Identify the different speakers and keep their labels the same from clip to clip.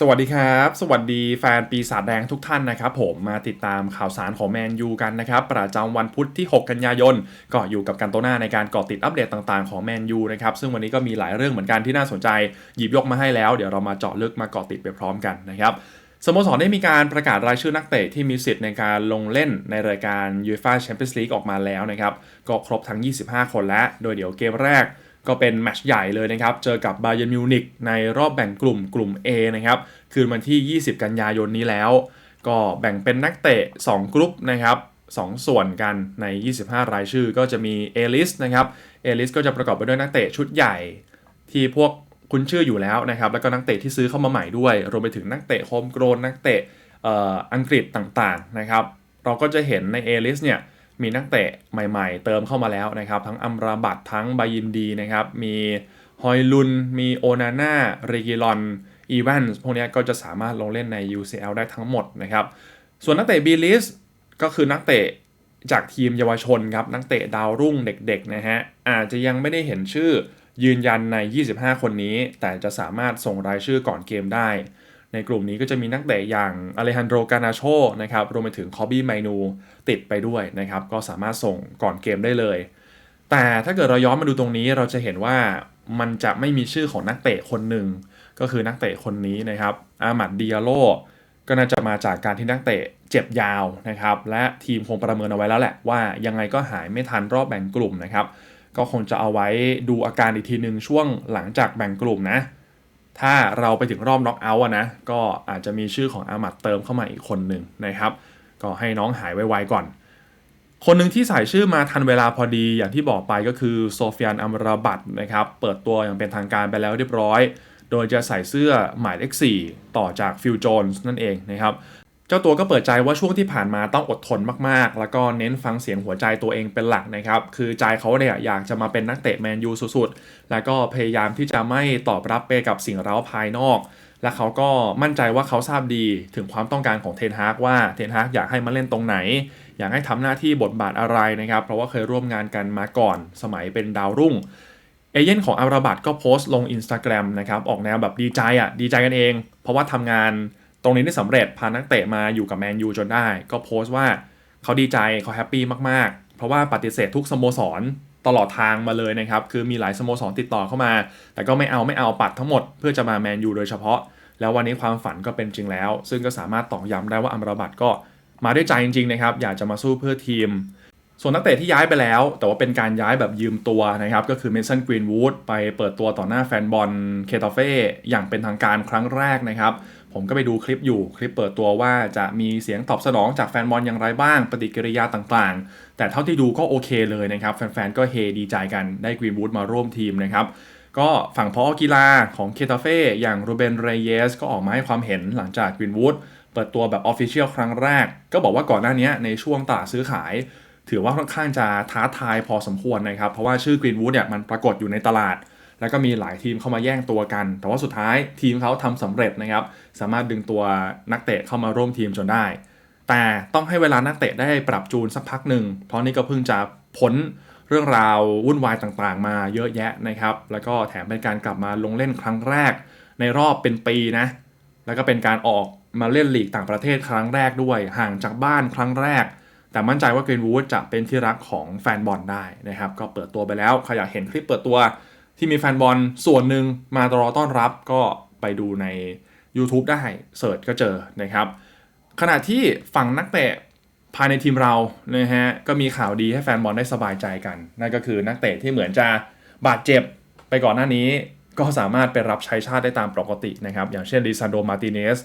Speaker 1: สวัสดีครับ สวัสดีแฟนปีศาจแดงทุกท่านนะครับ ผมมาติดตามข่าวสารของแมนยูกันนะครับ ประจำวันพุธที่ 6 กันยายน ก็อยู่กับกันโตหน้าในการเกาะติดอัปเดตต่างๆของแมนยูนะครับ ซึ่งวันนี้ก็มีหลายเรื่องเหมือนกันที่น่าสนใจ หยิบยกมาให้แล้วเดี๋ยวเรามาเจาะลึกมาเกาะติดไปพร้อมกันนะครับสโมสรได้มีการประกาศรายชื่อนักเตะที่มีสิทธิ์ในการลงเล่นในรายการ UEFA Champions League ออกมาแล้วนะครับก็ครบทั้ง 25 คนแล้ว โดยเดี๋ยวเกมแรก ก็เป็นแมตช์ใหญ่เลยนะครับ เจอกับบาเย r n มิวนิกในรอบแบ่งกลุ่มกลุ่ม A นะครับ คืนวันที่ 20 กันยายนนี้แล้ว ก็แบ่งเป็นนักเตะ 2กลุ่มนะครับ2ส่วนกันใน 25 รายชื่อก็จะมีเอลิสนะครับ เอลิสก็จะประกอบไปด้วยนักเตะชุดใหญ่ ที่พวกคุ้นชื่ออยู่แล้วนะครับ แล้วก็นักเตะที่ซื้อเข้ามาใหม่ด้วย รวมไปถึงนักเตะโฮมโกรนนักเตะอังกฤษต่างๆนะครับ เราก็จะเห็นในเอลิสเนี่ย มีนักเตะใหม่ๆ เติมเข้ามาแล้วนะครับ ทั้งอัมราบัตทั้งบายินดีนะครับ มีฮอยลุน มีโอนาน่าเรกิลอนอีแวนส์พวกนี้ก็จะสามารถลงเล่นใน UCL ได้ทั้งหมดนะครับ ส่วนนักเตะบีลิสก็คือนักเตะจากทีมเยาวชนครับ นักเตะดาวรุ่งเด็กๆนะฮะ อาจจะยังไม่ได้เห็นชื่อยืนยันใน 25 คนนี้ แต่จะสามารถส่งรายชื่อก่อนเกมได้ ในกลุ่มนี้ก็จะมีนักเตะอย่างอเลฮันโดกานาโชนะครับรวมไปถึงคอบบี้ไมนูติดไปด้วยนะครับ ก็สามารถส่งก่อนเกมได้เลย แต่ถ้าเกิดเราย้อนมาดูตรงนี้เราจะเห็นว่ามันจะไม่มีชื่อของนักเตะคนหนึ่ง ก็คือนักเตะคนนี้นะครับ อามัดดิอาโลก็น่าจะมาจากการที่นักเตะเจ็บยาวนะครับ และทีมคงประเมินเอาไว้แล้วแหละว่ายังไงก็หายไม่ทันรอบแบ่งกลุ่มนะครับ ก็คงจะเอาไว้ดูอาการอีกทีหนึ่งช่วงหลังจากแบ่งกลุ่มนะ ถ้าเราไปถึงรอบน็อกเอาท์นะ ก็อาจจะมีชื่อของอามัดเติมเข้ามาอีกคนหนึ่งนะครับ ก็ให้น้องหายไวๆก่อน คนหนึ่งที่ใส่ชื่อมาทันเวลาพอดีอย่างที่บอกไปก็คือโซเฟียนอัมราบัตนะครับ เปิดตัวอย่างเป็นทางการไปแล้วเรียบร้อย โดยจะใส่เสื้อหมายเลข4ต่อจากฟิลโจนส์นั่นเองนะครับ เจ้าตัวก็เปิดใจว่าช่วงที่ผ่านมาต้องอดทนมากๆ แล้วก็เน้นฟังเสียงหัวใจตัวเองเป็นหลักนะครับ คือใจเขาเนี่ยอยากจะมาเป็นนักเตะแมนยูสุดๆ แล้วก็พยายามที่จะไม่ตอบรับไปกับสิ่งเร้าภายนอก และเขาก็มั่นใจว่าเขาทราบดีถึงความต้องการของเทนฮากว่าเทนฮากอยากให้มาเล่นตรงไหน อยากให้ทำหน้าที่บทบาทอะไรนะครับ เพราะว่าเคยร่วมงานกันมาก่อน สมัยเป็นดาวรุ่งเอเย่นของอาราบัตก็โพสต์ลง Instagram นะครับออกแนวแบบดีใจอะดีใจกันเอง เพราะว่าทำงาน ตรงนี้ได้สำเร็จพานักเตะมาอยู่กับแมนยูจนได้ ก็โพสต์ว่าเขาดีใจเขาแฮปปี้มากๆ เพราะว่าปฏิเสธทุกสโมสรตลอดทางมาเลยนะครับ คือมีหลายสโมสรติดต่อเข้ามา แต่ก็ไม่เอาไม่เอาปัดทั้งหมดเพื่อจะมาแมนยูโดยเฉพาะ แล้ววันนี้ความฝันก็เป็นจริงแล้ว ซึ่งก็สามารถตอกย้ำได้ว่าอัมราบัตก็มาด้วยใจจริงๆนะครับ อยากจะมาสู้เพื่อทีม ส่วนนักเตะที่ย้ายไปแล้ว แต่ว่าเป็นการย้ายแบบยืมตัวนะครับ ก็คือเมสันกรีนวูดไปเปิดตัวต่อหน้าแฟนบอลเคตาเฟ่อย่างเป็นทางการครั้งแรกนะครับ ผมก็ไปดูคลิปอยู่คลิปเปิดตัวว่าจะมีเสียงตอบสนองจากแฟนบอลอย่างไรบ้าง ปฏิกิริยาต่างๆ แต่เท่าที่ดูก็โอเคเลยนะครับ แฟนๆ ก็เฮดีใจกันได้กรีนวูดมาร่วมทีมนะครับ ก็ฝั่งพอกีฬาของเคตาเฟ่อย่างโรเบนเรเยสก็ออกมาให้ความเห็นหลังจากกรีนวูดเปิดตัวแบบออฟฟิเชียลครั้งแรก ก็บอกว่าก่อนหน้านี้ในช่วงตลาดซื้อขาย ถือว่าค่อนข้างจะท้าทายพอสมควรนะครับเพราะว่าชื่อกรีนวูดเนี่ยมันปรากฏอยู่ในตลาด แล้วก็มีหลายทีมเข้ามาแย่งตัวกัน แต่ว่าสุดท้ายทีมเขาทำสำเร็จนะครับ สามารถดึงตัวนักเตะเข้ามาร่วมทีมจนได้ แต่ต้องให้เวลานักเตะได้ปรับจูนสักพักหนึ่ง เพราะนี่ก็เพิ่งจะพ้นเรื่องราววุ่นวายต่างๆ มาเยอะแยะนะครับ แล้วก็แถมเป็นการกลับมาลงเล่นครั้งแรก ในรอบเป็นปีนะ แล้วก็เป็นการออกมาเล่นลีกต่างประเทศครั้งแรกด้วย ห่างจากบ้านครั้งแรก แต่มั่นใจว่าเกรนวูดจะเป็นที่รักของแฟนบอลได้นะครับ ก็เปิดตัวไปแล้วใครอยากเห็นคลิปเปิดตัว ที่มีแฟนบอลส่วนหนึ่งมารอต้อนรับก็ไปดูใน YouTube ได้เสิร์ชก็เจอนะครับ ขณะที่ฝั่งนักเตะภายในทีมเรานะฮะก็มีข่าวดีให้แฟนบอลได้สบายใจกัน นั่นก็คือนักเตะที่เหมือนจะบาดเจ็บไปก่อนหน้านี้ ก็สามารถไปรับใช้ชาติได้ตามปกตินะครับ อย่างเช่นดิซานโดมาติเนส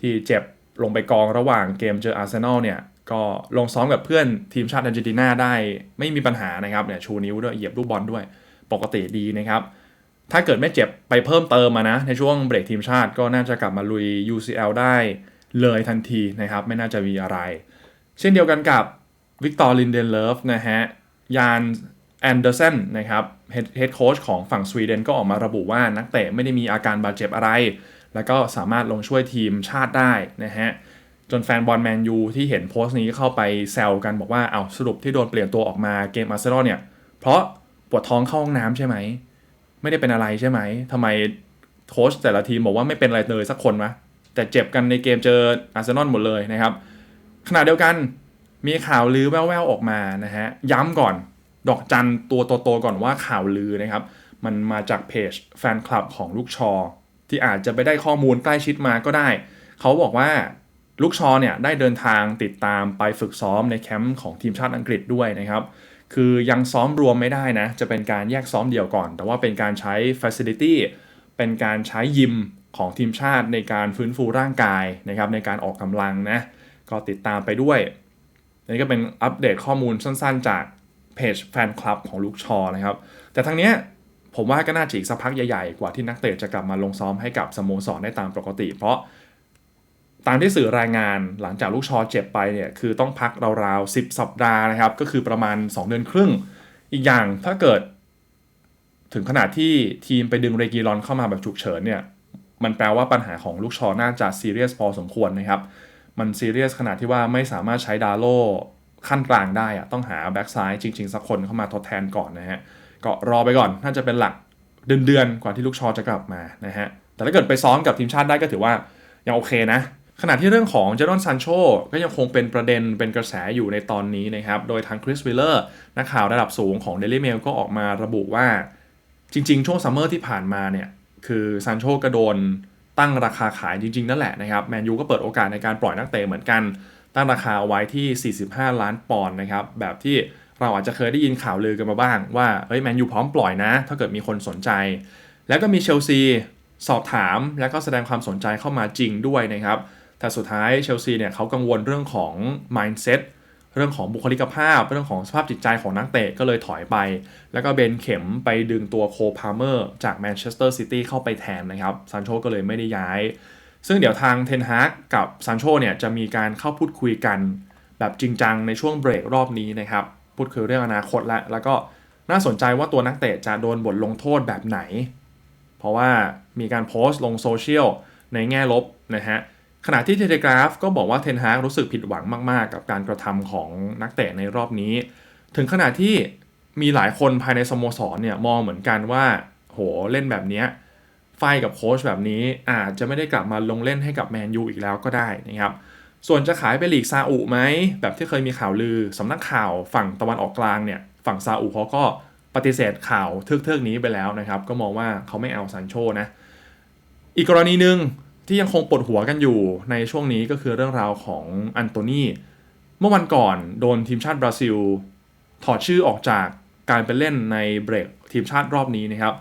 Speaker 1: ที่เจ็บลงไปกองระหว่างเกมเจออาร์เซนอลเนี่ยก็ลงซ้อมกับเพื่อนทีมชาติอาร์เจนตินาได้ไม่มีปัญหานะครับเนี่ยชูนิ้วด้วยเหยียบลูกบอลด้วย ปกติดีนะครับ ถ้าเกิดไม่เจ็บไปเพิ่มเติมมานะ ในช่วงเบรกทีมชาติก็น่าจะกลับมาลุย UCL ได้เลยทันทีนะครับ ไม่น่าจะมีอะไร เช่นเดียวกันกับวิกตอร์ลินเดนเลฟนะฮะยานแอนเดอร์สันนะครับเฮดโค้ชของฝั่งสวีเดนก็ออกมาระบุว่านักเตะไม่ได้มีอาการบาดเจ็บอะไร แล้วก็สามารถลงช่วยทีมชาติได้นะฮะจนแฟนบอลแมนยูที่เห็นโพสต์นี้เข้าไปแซวกันบอกว่าเอาสรุปที่โดนเปลี่ยนตัวออกมาเกมอาร์เซนอลเนี่ย เพราะ ปวดท้องเข้าห้องน้ำใช่ไหม ไม่ได้เป็นอะไรใช่ไหมทำไมโค้ชแต่ละทีมบอกว่าไม่เป็นอะไรเลยสักคนวะแต่เจ็บกันในเกมเจออาร์เซนอลหมดเลยนะครับ ขณะเดียวกันมีข่าวลือแว่วๆออกมานะฮะย้ำก่อน ดอกจันตัวโตๆก่อนว่าข่าวลือนะครับ มันมาจากเพจแฟนคลับของลูกชอ ที่อาจจะไปได้ข้อมูลใกล้ชิดมาก็ได้ เขาบอกว่าลูกชอเนี่ยได้เดินทางติดตามไปฝึกซ้อมในแคมป์ของทีมชาติอังกฤษด้วยนะครับ คือยังซ้อมรวมไม่ได้นะ จะเป็นการแยกซ้อมเดี่ยวก่อน แต่ว่าเป็นการใช้ Facility เป็นการใช้ยิมของทีมชาติในการฟื้นฟูร่างกายนะครับในการออกกำลังนะ ก็ติดตามไปด้วยนี่ก็เป็นอัปเดตข้อมูลสั้นๆ จากเพจแฟนคลับของลูกชอนะครับ แต่ทั้งนี้ผมว่าก็น่าจะอีกสักพักใหญ่ๆ กว่าที่นักเตะจะกลับมาลงซ้อมให้กับสโมสรได้ตามปกติ เพราะ ตามที่สื่อรายงานหลังจากลูกชอเจ็บไปเนี่ยคือต้องพักราวๆ10 สัปดาห์นะครับ ก็คือประมาณ 2 เดือนครึ่ง อีกอย่างถ้าเกิด ถึงขนาดที่ทีมไปดึงเรกีรอนเข้ามาแบบฉุกเฉินเนี่ยมันแปลว่าปัญหาของลูกชอน่าจะซีเรียสพอสมควรนะครับ มันซีเรียสขนาดที่ว่าไม่สามารถใช้ดาโลขั้นกลางได้อะต้องหาแบ็กซ้ายจริง ๆ สักคนเข้ามาทดแทนก่อนนะฮะก็รอไปก่อนน่าจะเป็นหลักเดือนๆกว่าที่ลูกชอจะกลับมานะฮะแต่ถ้าเกิดไปซ้อมกับทีมชาติได้ก็ถือว่ายังโอเคนะ ขณะที่เรื่องของเจอร์นซันโชก็ยังคงเป็นประเด็นเป็นกระแสอยู่ในตอนนี้นะครับ โดยทางคริสวิลเลอร์นักข่าวระดับสูงของ Daily Mail ก็ออกมาระบุว่า จริง ๆ ช่วงซัมเมอร์ที่ผ่านมาเนี่ย คือซันโชก็โดนตั้งราคาขายจริง ๆ นั่นแหละนะครับ แมนยูก็เปิดโอกาสในการปล่อยนักเตะเหมือนกัน ตั้งราคาไว้ที่ 45 ล้านปอนด์นะครับ แบบที่เราอาจจะเคยได้ยินข่าวลือกันมาบ้าง ว่าเฮ้ยแมนยูพร้อมปล่อยนะ ถ้าเกิดมีคนสนใจ แล้วก็มีเชลซีสอบถาม แล้วก็แสดงความสนใจเข้ามาจริงด้วยนะครับ แต่สุดท้ายเชลซีเนี่ยเขากังวลเรื่องของ mindset เรื่องของบุคลิกภาพ เรื่องของสภาพจิตใจของนักเตะก็เลยถอยไป แล้วก็เบนเข็มไปดึงตัวโคพาเมอร์จากแมนเชสเตอร์ซิตี้เข้าไปแทนนะครับซันโชก็เลยไม่ได้ย้าย ซึ่งเดี๋ยวทางเทนฮากกับซันโชเนี่ยจะมีการเข้าพูดคุยกัน แบบจริงจังในช่วงเบรกรอบนี้นะครับพูดคุยเรื่องอนาคตแล้วแล้วก็น่าสนใจว่าตัวนักเตะจะโดนบทลงโทษแบบไหน เพราะว่ามีการโพสต์ลงโซเชียลในแง่ลบนะฮะ ขณะที่เทเลกราฟก็บอกว่าเทนฮากรู้สึกผิดหวังมากๆ กับการกระทำของนักเตะในรอบนี้ ถึงขนาดที่มีหลายคนภายในสโมสรเนี่ยมองเหมือนกันว่า โหเล่นแบบนี้ไฟกับโค้ชแบบนี้อาจจะไม่ได้กลับมาลงเล่นให้กับแมนยูอีกแล้วก็ได้นะครับส่วนจะขายไปหลีกซาอุไหมแบบที่เคยมีข่าวลือสำนักข่าวฝั่งตะวันออกกลางเนี่ยฝั่งซาอุเขาก็ปฏิเสธข่าวเทือกๆนี้ไปแล้วนะครับ ก็มองว่าเขาไม่เอาซันโชนะอีกกรณีหนึ่ง ที่ยังคงปวดหัวกันอยู่ในช่วงนี้ก็คือเรื่องราวของอันโตนีเมื่อวันก่อนโดนทีมชาติบราซิล ถอดชื่อออกจากการไปเล่นในเบรกทีมชาติรอบนี้นะครับ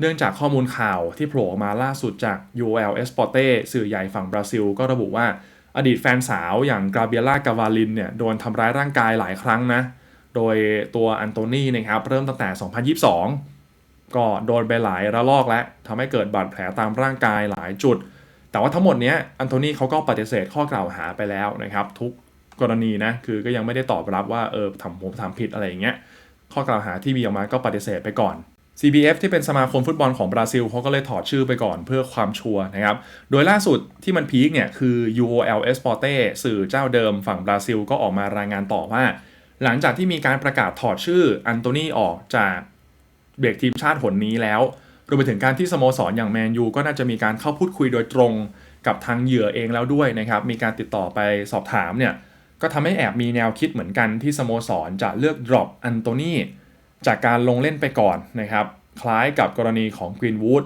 Speaker 1: เนื่องจากข้อมูลข่าวที่โผล่ออกมาล่าสุดจาก UOL Esporte สื่อใหญ่ฝั่งบราซิล ก็ระบุว่าอดีตแฟนสาวอย่างกราเบียล่ากาวาลินเนี่ยโดนทำร้ายร่างกายหลายครั้งนะ โดยตัวอันโตนีนะครับเริ่มตั้งแต่ 2022 ก็โดนไปหลายระลอกแล้วทำให้เกิดบาดแผลตามร่างกายหลายจุด แต่ว่าทั้งหมดเนี้ยอันโทนีเขาก็ปฏิเสธข้อกล่าวหาไปแล้วนะครับ ทุกกรณีนะคือก็ยังไม่ได้ตอบรับว่าเออทำผมทำผิดอะไรอย่างเงี้ยข้อกล่าวหาที่มีออกมาก็ปฏิเสธไปก่อน CBF ที่เป็นสมาคมฟุตบอลของบราซิลเขาก็เลยถอดชื่อไปก่อนเพื่อความชัวร์นะครับ โดยล่าสุดที่มันพีคเนี่ยคือ UOL Esporte สื่อเจ้าเดิมฝั่งบราซิลก็ออกมารายงานต่อว่า หลังจากที่มีการประกาศถอดชื่ออันโตนีออกจากเบรกทีมชาติหนนี้แล้ว รวมไปถึงการที่สโมสรอย่างแมนยูก็น่าจะมีการเข้าพูดคุยโดยตรงกับทางเหยื่อเองแล้วด้วยนะครับ มีการติดต่อไปสอบถามเนี่ย ก็ทำให้แอบมีแนวคิดเหมือนกันที่สโมสรจะเลือกดรอปอันโตนีจากการลงเล่นไปก่อนนะครับ คล้ายกับกรณีของกรีนวูด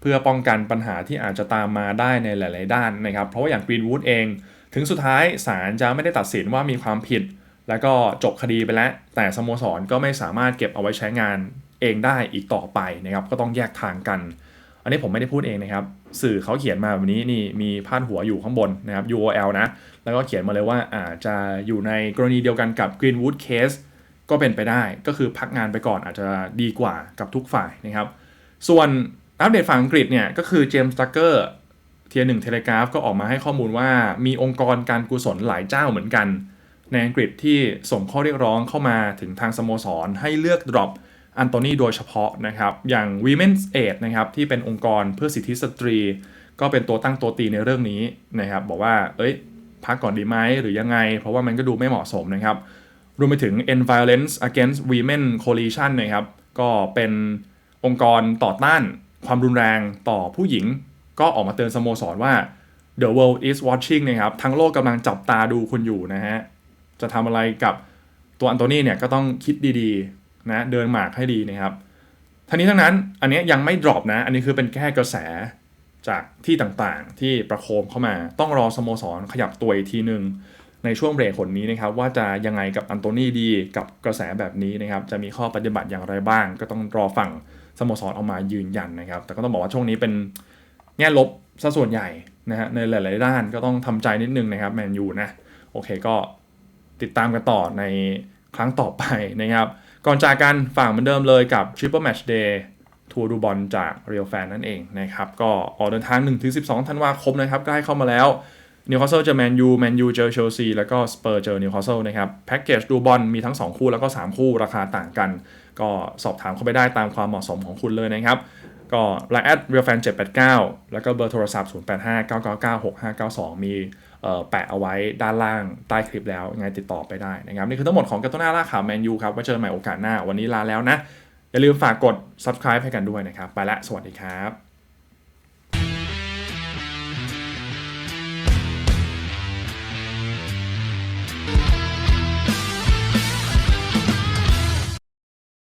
Speaker 1: เพื่อป้องกันปัญหาที่อาจจะตามมาได้ในหลาย ๆ ด้านนะครับ เพราะว่าอย่างกรีนวูดเอง ถึงสุดท้ายศาลจะไม่ได้ตัดสินว่ามีความผิด แล้วก็จบคดีไปแล้ว แต่สโมสรก็ไม่สามารถเก็บเอาไว้ใช้งาน เองได้อีกต่อไปนะครับก็ต้องแยกทางกัน อันนี้ผมไม่ได้พูดเองนะครับ สื่อเขาเขียนมาแบบนี้นี่มีพาดหัวอยู่ข้างบนนะครับ UOL นะ แล้วก็เขียนมาเลยว่าอาจจะอยู่ในกรณีเดียวกันกับ Greenwood Case ก็เป็นไปได้ก็คือพักงานไปก่อนอาจจะดีกว่ากับทุกฝ่ายนะครับ ส่วนอัปเดตฝั่งอังกฤษเนี่ยก็คือเจมส์ตักเกอร์เทียร์หนึ่งเทเลกราฟก็ออกมาให้ข้อมูลว่ามีองค์กรการกุศลหลายเจ้าเหมือนกัน ในอังกฤษที่ส่งข้อเรียกร้องเข้ามาถึงทางสโมสร ให้เลือกดรอป อันโตนีโดยเฉพาะนะครับ อย่าง Women's Aid นะครับที่เป็นองค์กรเพื่อสิทธิสตรี ก็เป็นตัวตั้งตัวตีในเรื่องนี้นะครับบอกว่าเอ้ยพักก่อนดีไหมหรือยังไง เพราะว่ามันก็ดูไม่เหมาะสมนะครับรวมไปถึง End Violence Against Women Coalition นะครับก็เป็นองค์กรต่อต้านความรุนแรงต่อผู้หญิง ก็ออกมาเตือนสโมสรว่า The world is watching นะครับทั้งโลกกำลังจับตาดูคุณอยู่นะฮะ จะทำอะไรกับตัวอันโตนี่เนี่ยก็ต้องคิดดีๆ นะเดินหมากให้ดีนะครับทั้งนี้ทั้งนั้นอันนี้ยังไม่ดรอปนะ อันนี้คือเป็นแค่กระแสจากที่ต่างๆที่ประโคมเข้ามาต้องรอสโมสรขยับตัวอีกทีหนึ่งในช่วงเบรกผลนี้นะครับว่าจะยังไงกับอันโตนี่ดีกับกระแสแบบนี้นะครับจะมีข้อปฏิบัติอย่างไรบ้าง ก็ต้องรอฟังสโมสรออกมายืนยันนะครับ แต่ก็ต้องบอกว่าช่วงนี้เป็นแง่ลบซะส่วนใหญ่นะฮะในหลาย ๆ ด้านก็ต้องทำใจนิดนึงนะครับแมนยูนะโอเคก็ติดตามกันต่อในครั้งต่อไปนะครับ ก่อนจากกันฝากเหมือนเดิมเลยกับ Triple Match Day ทัวร์ดูบอลจาก Real Fan นั่นเองนะครับ ก็ออกเดินทาง 1-12 ธันวาคมนะครับใกล้เข้ามาแล้วนิวคาสเซิลเจอแมนยูแมนยูเจอเชลซีแล้วก็สเปอร์เจอนิวคาสเซิลนะครับแพ็กเกจดูบอลมีทั้ง 2 คู่แล้วก็ 3 คู่ราคาต่างกัน ก็สอบถามเข้าไปได้ตามความเหมาะสมของคุณเลยนะครับ ก็ไลน์แอดเรียลแฟน789 แล้วก็เบอร์โทรศัพท์ 0859996592 มีเอ่อแปะเอาไว้ด้านล่างใต้คลิปแล้วยังไงติดต่อไปได้นะครับ นี่คือทั้งหมดของกรตุ้นหน้าล่าข่าวแมนยูครับไว้เจอกันใหม่โอกาสหน้า วันนี้ลาแล้วนะ อย่าลืมฝากกด subscribe ให้กันด้วยนะครับ ไปละ สวัสดีครับ